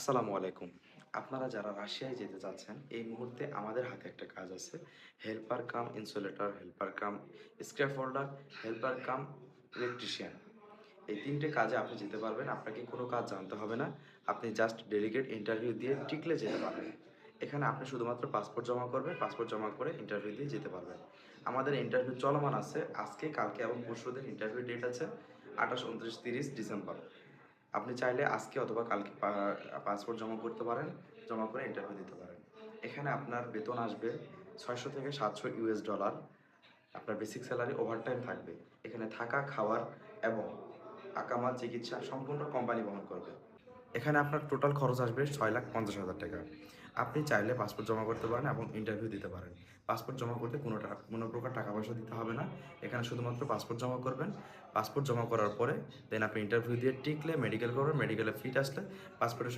আসসালামু আলাইকুম। আপনারা যারা রাশিয়ায় যেতে চাচ্ছেন, এই মুহূর্তে আমাদের হাতে একটা কাজ আছে। Helper cum insulator, helper cum scrap holder helper cum electrician. এই তিনটে কাজে আপনি যেতে পারবেন, আপনাকে কোনো কাজ জানতে হবে না। আপনি জাস্ট ডেলিগেট ইন্টারভিউ দিয়ে টিকলে যেতে পারবেন। এখানে আপনি শুধুমাত্র পাসপোর্ট জমা করবেন, পাসপোর্ট জমা করে ইন্টারভিউ দিয়ে যেতে পারবেন। আমাদের ইন্টারভিউ চলমান আছে আজকে, কালকে এবং পরশুদের ইন্টারভিউ ডেট আছে আঠাশ, উনত্রিশ, তিরিশ ডিসেম্বর। আপনি চাইলে আজকে অথবা কালকে পাসপোর্ট জমা করতে পারেন, জমা করে ইন্টারভিউ দিতে পারেন। এখানে আপনার বেতন আসবে ছয়শো থেকে সাতশো ইউএস ডলার আপনার বেসিক স্যালারি ওভারটাইম থাকবে। এখানে থাকা, খাওয়ার এবং আকামা চিকিৎসা সম্পূর্ণ কোম্পানি বহন করবে। এখানে আপনার টোটাল খরচ আসবে ছয় লাখ পঞ্চাশ হাজার টাকা। আপনি চাইলে পাসপোর্ট জমা করতে পারেন এবং ইন্টারভিউ দিতে পারেন। পাসপোর্ট জমা করতে কোনো কোনো প্রকার টাকা পয়সা দিতে হবে না। এখানে শুধুমাত্র পাসপোর্ট জমা করবেন। পাসপোর্ট জমা করার পরে দেন আপনি ইন্টারভিউ দিয়ে টিকলে মেডিকেল করবেন মেডিকেলে ফিট আসলে পাসপোর্টের